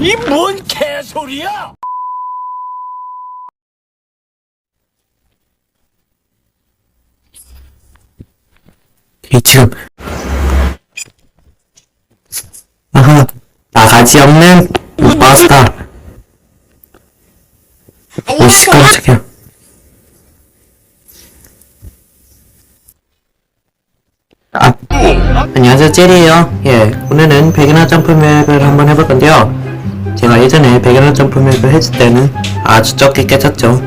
이 뭔 개소리야! 이 지금 아하 나가지 없는 마스터. 오씨 깜짝이야 아 안녕하세요 젤이에요. 예 오늘은 백연화 점프 맵을 한번 해볼 건데요 제가 예전에 백연화 점프맵을 했을 때는 아주 적게 깨졌죠.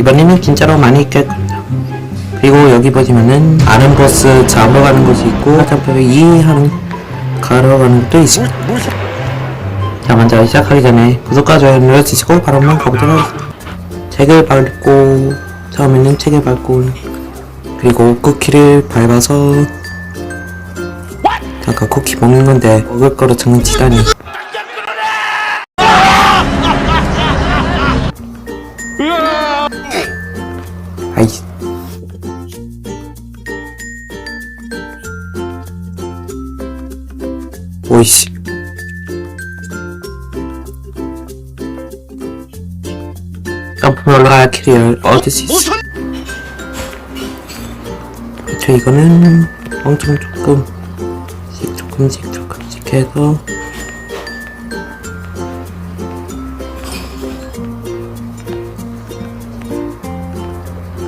이번에는 진짜로 많이 깰 겁니다 그리고 여기 보시면은 아는 보스 잡아가는 곳이 있고 점프를 이해하는 걸어가는 것도 있습니다. 자 먼저 시작하기 전에 구독과 좋아요 눌러주시고 바로 한번 가보도록 하겠습니다. 책을 밟고 처음에는 책을 밟고 그리고 쿠키를 밟아서 잠깐 쿠키 먹는 건데 먹을 거로 장난치다니 오이씨 점프 올라가야 캐리어를 얻을 수 있어? 그쵸 이거는 엄청 조금씩 조금씩 조금씩 해서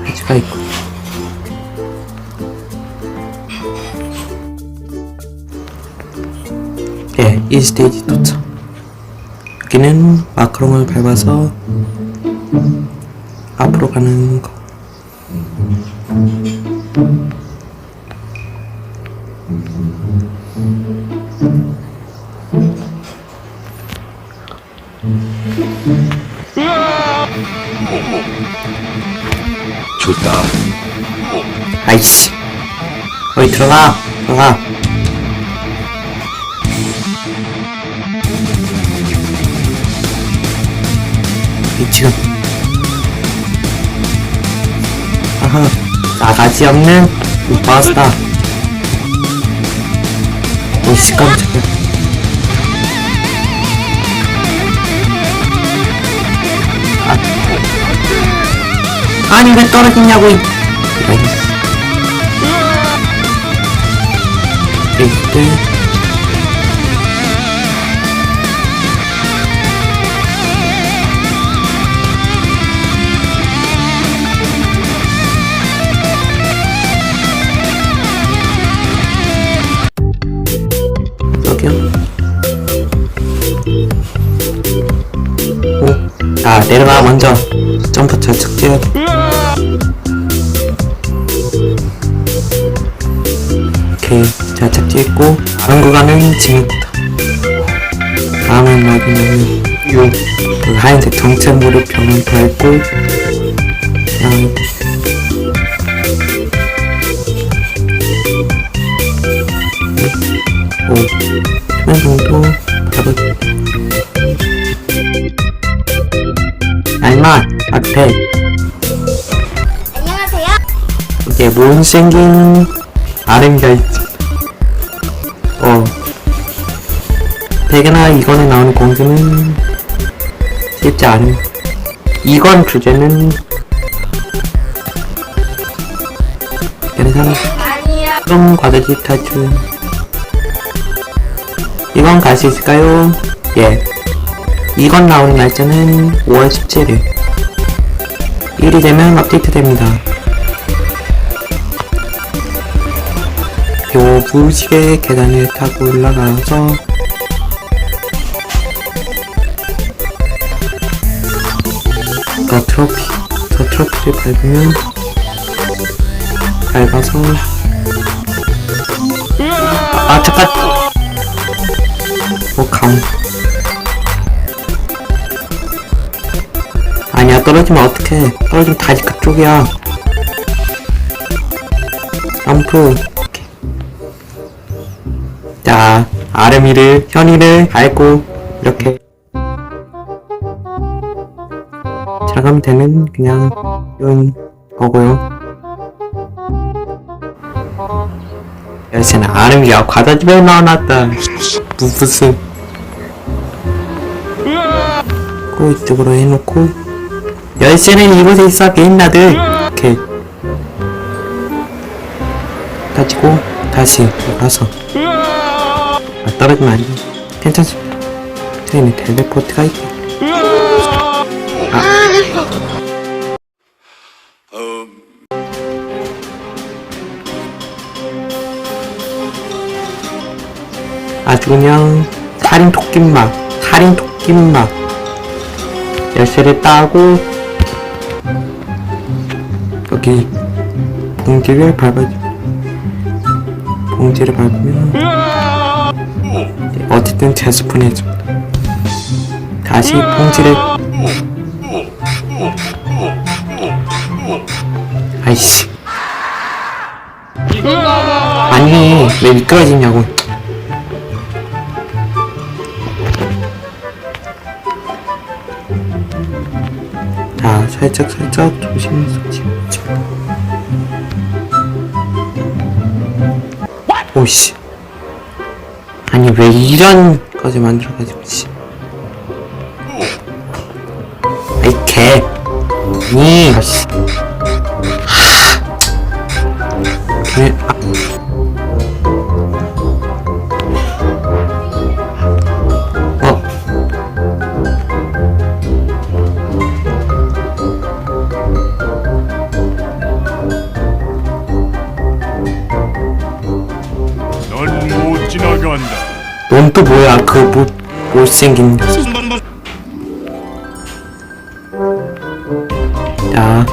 할 수가 있고 예, 이 스테이지 도착 여기는 마크롱을 밟아서 앞으로 가는 거. 좋다. 아이씨. 어이 들어가. 들어가 이 지금 아하 나가지 없는 마스터 오씨 깜짝이야. 아. 아니 왜 떨어지냐고 이. 이런 이때 내려가 먼저. 점프 뛰어야 돼 오케이. 살짝 뛰었고 다음 구간은 지금부터 다음은 여기는 요. 그 하얀색 정체 모드 벽을 밟고 그냥 오. 초면 정도 밟을 알마 앞에 안녕하세요. 이게 못생긴 아름이가 있지. 어. 백이나 이건에 나오는 공주는 쉽지 않은. 이건 주제는 괜찮아. 그럼 과대지 탈출. 이건 갈수 있을까요? 예. 이건 나오는 날짜는 5월 17일. 1이 되면 업데이트 됩니다. 요 부식의 계단을 타고 올라가서 저 트로피 저 트로피를 밟으면 밟아서 아, 아 잠깐 뭐감 아니야 떨어지면 어떡해. 떨어지면 다시 그쪽이야. 점프. 자 아름이를 현이를 밟고 이렇게 들어가면 되는 그냥 이런 거고요. 여기서는 아름이가 과자 집에 넣어놨다. 무슨? 해놓고 이쪽으로 해놓고 열쇠는 이곳에 있어 비엔나들. 이렇게 가지고 다시 가서. 아, 떨어지면 안돼. 괜찮습니다. 저희는 텔레포트가 있고 아주 그냥 살인 토끼맛 살인 토끼맛. 열쇠를 따고 여기 봉지를 밟아줘 봉지를 밟으면 네, 어쨌든 제 스푼해줘 다시 봉지를 아이씨. 아니 왜 미끄러지냐고. 자, 살짝 살짝 집 오씨. 아니 왜 이런 거지 만들어가지고 씨. 아이 개. 아니. 넌 또 뭐야? 그 못, 못생긴. 자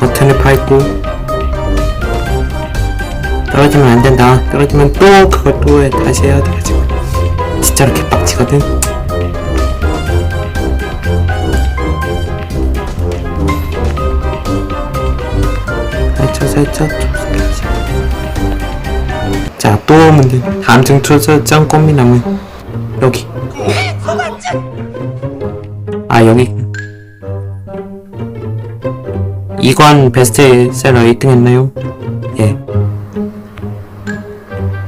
버튼을 밟고 떨어지면 안 된다. 떨어지면 또 그걸 또 해, 다시 해야 돼가지고 진짜로 개빡치거든? 살짝 살짝 또 문제. 다음 중 초절정 꽃미남은 여기. 아, 여기. 이관 베스트 셀러 1등 했나요? 예.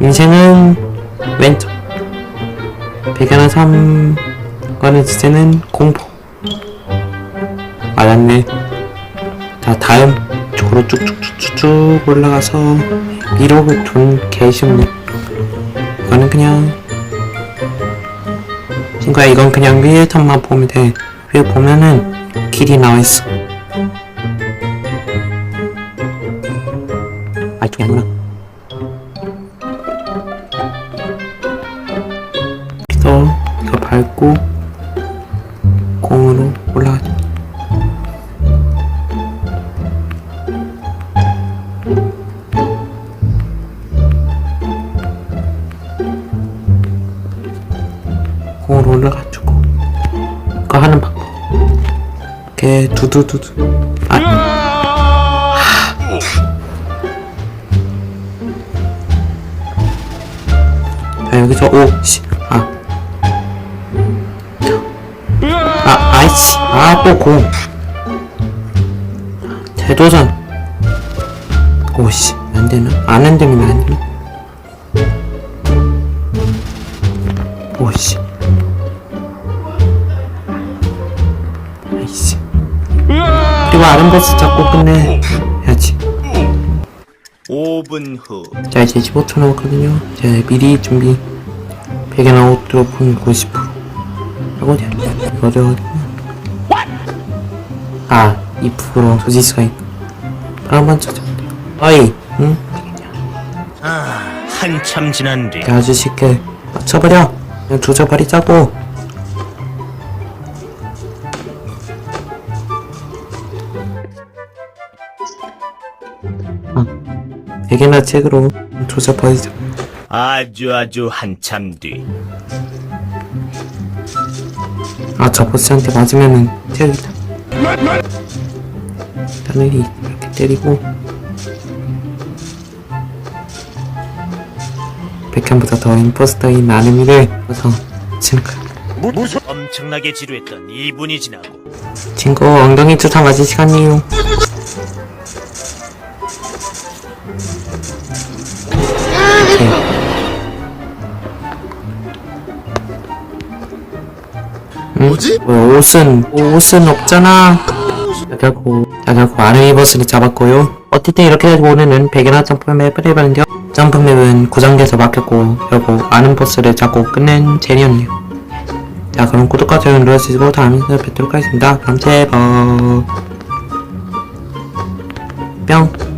인생은 왼쪽. 백연한 3관의 주제는 공포. 알았네. 자, 다음 쪽으로 쭉쭉쭉쭉 올라가서 위로 돈 개쉽네. 이거는 그냥 친구야 이건 그냥 위에서만 보면 돼. 위에 보면은 길이 나와 있어. 아 이쪽이 아니구나. 그래서 이거 밟고 올라가지고 그거 하는 방법 이렇게 두두두두 아 자, 여기서 아. 아, 아이씨, 아, 또 공. 대도전. 오씨, 안 되나? 안 흔들리면 안 되나? 아름버스 잡고 끝내. 해야지. 5분 후. 자, 이제 15초 남았거든요. 자, 미리 준비. 베개나 옷 드롭은 90%. 이거 어디야? 이거 어디야? 아, 2% 소지수가 있고. 한번 찾아볼게요. 어이, 응? 아, 한참 지난 뒤. 아주 쉽게 맞춰버려. 그냥 조져버리자고. 베개나 책으로 조져버리자. 아주 아주 한참 뒤. 아, 저 보스한테 맞으면은 때리다. 하늘이 이렇게 때리고 백현보다 더 임포스터인 어서 치는 거야. 엄청나게 지루했던 2분이 지나고 친구 엉덩이 주사 맞을 시간이에요. 뭐지? 뭐 옷은 옷은 없잖아. 자, 결국 자 결국 아르 이 버스를 잡았고요. 어쨌든 이렇게 해가지고 오늘은 백연화 점프맵을 해봤는데요. 점프맵은 고정돼서 막혔고 결국 아는 버스를 잡고 끝낸 제리였네요. 자 그럼 구독과 좋아요 눌러주시고 다음에 뵙도록 하겠습니다. 그럼 제발 뿅